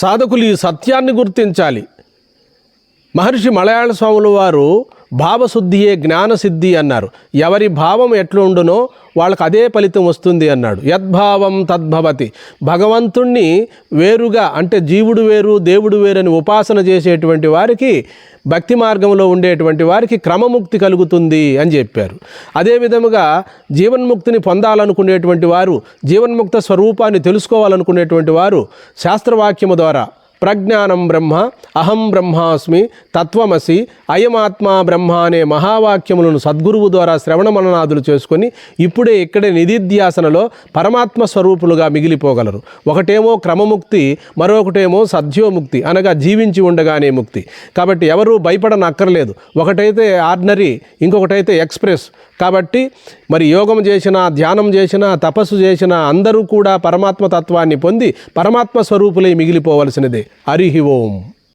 సాధకులు ఈ సత్యాన్ని గుర్తించాలి. మహర్షి మలయాళ స్వాముల వారు భావశుద్ధియే జ్ఞానసిద్ధి అన్నారు. ఎవరి భావం ఎట్లుండునో వాళ్ళకు అదే ఫలితం వస్తుంది అన్నాడు. యద్భావం తద్భవతి. భగవంతుణ్ణి వేరుగా అంటే జీవుడు వేరు దేవుడు వేరు అని ఉపాసన చేసేటువంటి వారికి భక్తి మార్గంలో ఉండేటువంటి వారికి క్రమముక్తి కలుగుతుంది అని చెప్పారు. అదే విధముగా జీవన్ముక్తిని పొందాలనుకునేటువంటి వారు జీవన్ముక్త స్వరూపాన్ని తెలుసుకోవాలనుకునేటువంటి వారు శాస్త్రవాక్యము ద్వారా ప్రజ్ఞానం బ్రహ్మ అహం బ్రహ్మాస్మి తత్వమసి అయమాత్మా బ్రహ్మ అనే మహావాక్యములను సద్గురువు ద్వారా శ్రవణ మననాదులు చేసుకొని ఇప్పుడే ఇక్కడే నిధిధ్యాసనలో పరమాత్మ స్వరూపులుగా మిగిలిపోగలరు. ఒకటేమో క్రమముక్తి మరొకటేమో సద్యోముక్తి అనగా జీవించి ఉండగానే ముక్తి. కాబట్టి ఎవరు భయపడనక్కర్లేదు. ఒకటైతే ఆర్డినరీ ఇంకొకటైతే ఎక్స్ప్రెస్. కాబట్టి మరి యోగం చేసినా ధ్యానం చేసినా తపస్సు చేసినా అందరూ కూడా పరమాత్మ తత్వాన్ని పొంది పరమాత్మ స్వరూపులై మిగిలిపోవలసినదే. அருகிவோம்